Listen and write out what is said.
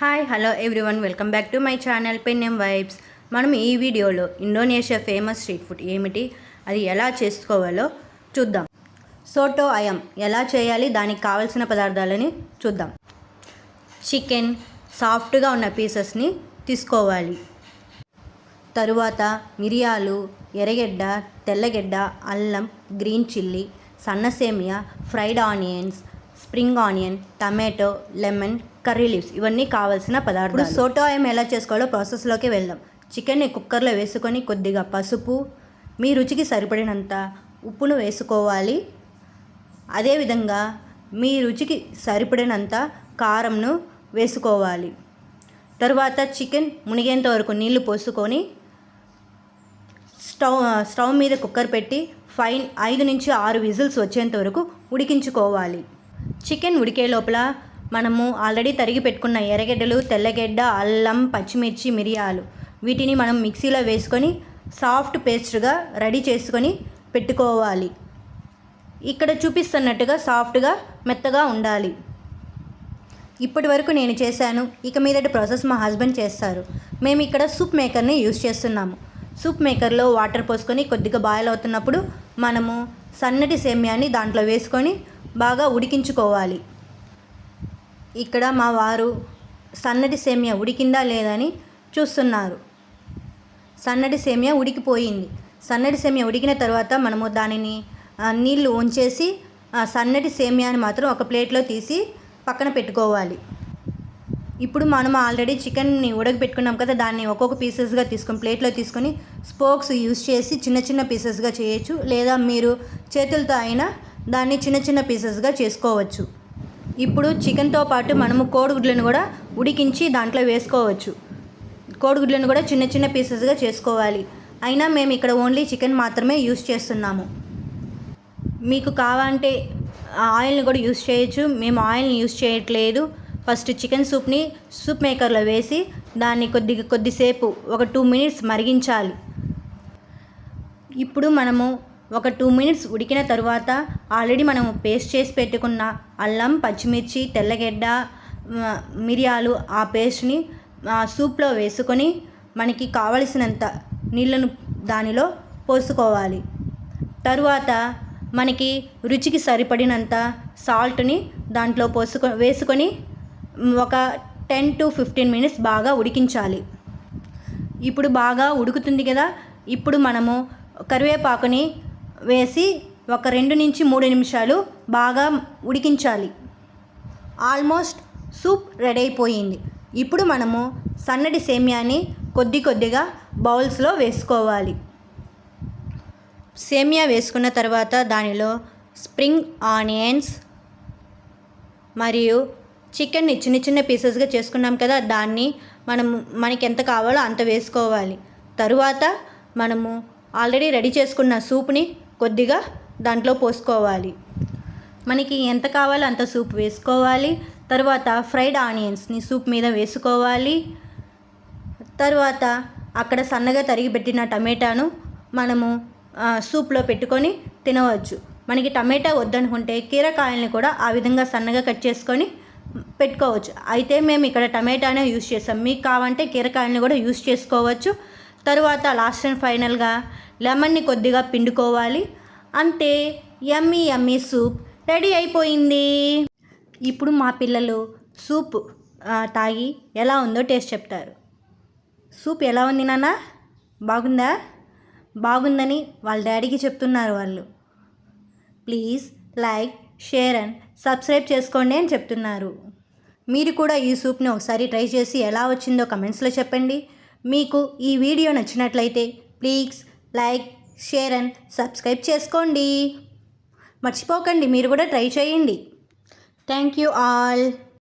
Hi hello everyone welcome back to my channel Pennem vibes మనం ఈ వీడియోలో Indonesia famous street food ఏమిటి? అది ఎలా చేసుకోవాలో చూద్దాం. సోటో అయం ఎలా చేయాలి? దానికి కావలసిన పదార్థాలని చూద్దాం. చికెన్ సాఫ్ట్గా ఉన్న పీసెస్ని తీసుకోవాలి. తరువాత మిరియాలు ఎర్రగడ్డ తెల్లగడ్డ అల్లం గ్రీన్ చిల్లీ సన్న semiya fried onions spring onion tomato lemon curry leaves ఇవన్నీ కావాల్సిన పదార్థాలు. సోటో అయం ఎలా చేసుకోవాలో ప్రాసెస్లోకి వెళ్దాం. చికెన్ని కుక్కర్లో వేసుకొని కొద్దిగా పసుపు మీ రుచికి సరిపడినంత ఉప్పును వేసుకోవాలి. అదేవిధంగా మీ రుచికి సరిపడినంత కారంను వేసుకోవాలి. తరువాత చికెన్ మునిగేంత వరకు నీళ్ళు పోసుకొని స్టవ్ స్టవ్ మీద కుక్కర్ పెట్టి ఫైన్ ఐదు నుంచి ఆరు విజిల్స్ వచ్చేంత వరకు ఉడికించుకోవాలి. చికెన్ ఉడికే లోపల మనము ఆల్రెడీ తరిగి పెట్టుకున్న ఎర్రగడ్డలు తెల్లగడ్డ అల్లం పచ్చిమిర్చి మిరియాలు వీటిని మనం మిక్సీలో వేసుకొని సాఫ్ట్ పేస్ట్గా రెడీ చేసుకొని పెట్టుకోవాలి. ఇక్కడ చూపిస్తున్నట్టుగా సాఫ్ట్గా మెత్తగా ఉండాలి. ఇప్పటి వరకు నేను చేశాను. ఇక మీదటి ప్రాసెస్ మా హస్బెండ్ చేస్తారు. మేము ఇక్కడ సూప్ మేకర్ని యూస్ చేస్తున్నాము. సూప్ మేకర్లో వాటర్ పోసుకొని కొద్దిగా బాయిల్ అవుతున్నప్పుడు మనము సన్నటి సేమ్యాన్ని దాంట్లో వేసుకొని బాగా ఉడికించుకోవాలి. ఇక్కడ మా వారు సన్నటి సేమియా ఉడికిందా లేదని చూస్తున్నారు. సన్నటి సేమియా ఉడికిపోయింది. సన్నటి సేమియా ఉడికిన తర్వాత మనము దానిని నీళ్ళు ఉంచేసి ఆ సన్నటి సేమియాని మాత్రం ఒక ప్లేట్లో తీసి పక్కన పెట్టుకోవాలి. ఇప్పుడు మనం ఆల్రెడీ చికెన్ని ఉడకబెట్టుకున్నాం కదా దాన్ని ఒక్కొక్క పీసెస్గా తీసుకొని ప్లేట్లో తీసుకొని స్పోక్స్ యూస్ చేసి చిన్న చిన్న పీసెస్గా చేయొచ్చు. లేదా మీరు చేతులతో అయినా దాన్ని చిన్న చిన్న పీసెస్గా చేసుకోవచ్చు. ఇప్పుడు చికెన్తో పాటు మనము కోడిగుడ్లను కూడా ఉడికించి దాంట్లో వేసుకోవచ్చు. కోడిగుడ్లను కూడా చిన్న చిన్న పీసెస్గా చేసుకోవాలి. అయినా మేము ఇక్కడ ఓన్లీ చికెన్ మాత్రమే యూస్ చేస్తున్నాము. మీకు కావాలంటే ఆ ఆయిల్ని కూడా యూస్ చేయొచ్చు. మేము ఆయిల్ని యూస్ చేయట్లేదు. ఫస్ట్ చికెన్ సూప్ని సూప్ మేకర్లో వేసి దాన్ని కొద్దిగా కొద్దిసేపు ఒక టూ మినిట్స్ మరిగించాలి. ఇప్పుడు మనము ఒక టూ మినిట్స్ ఉడికిన తరువాత ఆల్రెడీ మనము పేస్ట్ చేసి పెట్టుకున్న అల్లం పచ్చిమిర్చి తెల్లగడ్డ మిరియాలు ఆ పేస్ట్ని ఆ సూప్లో వేసుకొని మనకి కావలసినంత నీళ్ళను దానిలో పోసుకోవాలి. తరువాత మనకి రుచికి సరిపడినంత సాల్ట్ని దాంట్లో పోసుకొ వేసుకొని ఒక టెన్ టు ఫిఫ్టీన్ మినిట్స్ బాగా ఉడికించాలి. ఇప్పుడు బాగా ఉడుకుతుంది కదా ఇప్పుడు మనము కరివేపాకుని వేసి ఒక రెండు నుంచి మూడు నిమిషాలు బాగా ఉడికించాలి. ఆల్మోస్ట్ సూప్ రెడీ అయిపోయింది. ఇప్పుడు మనము సన్నటి సేమ్యాని కొద్ది కొద్దిగా బౌల్స్లో వేసుకోవాలి. సేమియా వేసుకున్న తర్వాత దానిలో స్ప్రింగ్ ఆనియన్స్ మరియు చికెన్ని చిన్న చిన్న పీసెస్గా చేసుకున్నాం కదా దాన్ని మనం మనకి ఎంత కావాలో అంత వేసుకోవాలి. తరువాత మనము ఆల్రెడీ రెడీ చేసుకున్న సూప్ని కొద్దిగా దాంట్లో పోసుకోవాలి. మనకి ఎంత కావాలో అంత సూప్ వేసుకోవాలి. తర్వాత ఫ్రైడ్ ఆనియన్స్ని సూప్ మీద వేసుకోవాలి. తర్వాత అక్కడ సన్నగా తరిగి పెట్టిన టమాటాను మనము సూప్లో పెట్టుకొని తినవచ్చు. మనకి టమాటా వద్దనుకుంటే కీరకాయల్ని కూడా ఆ విధంగా సన్నగా కట్ చేసుకొని పెట్టుకోవచ్చు. అయితే మేము ఇక్కడ టమాటానే యూస్ చేస్తాం. మీకు కావాలంటే కీరకాయల్ని కూడా యూస్ చేసుకోవచ్చు. తరువాత లాస్ట్ అండ్ ఫైనల్గా లెమన్ని కొద్దిగా పిండుకోవాలి. అంతే యమ్మీ యమ్మీ సూప్ రెడీ అయిపోయింది. ఇప్పుడు మా పిల్లలు సూప్ తాగి ఎలా ఉందో టేస్ట్ చెప్తారు. సూప్ ఎలా ఉంది నాన్న? బాగుందా? బాగుందని వాళ్ళ డాడీకి చెప్తున్నారు వాళ్ళు. Please like share and subscribe చేసుకోండి అని చెప్తున్నారు. మీరు కూడా ఈ సూప్ని ఒకసారి ట్రై చేసి ఎలా వచ్చిందో కమెంట్స్లో చెప్పండి. మీకు ఈ వీడియో నచ్చినట్లయితే please like share and subscribe చేసుకోండి. మర్చిపోకండి మీరు కూడా ట్రై చేయండి. Thank you all.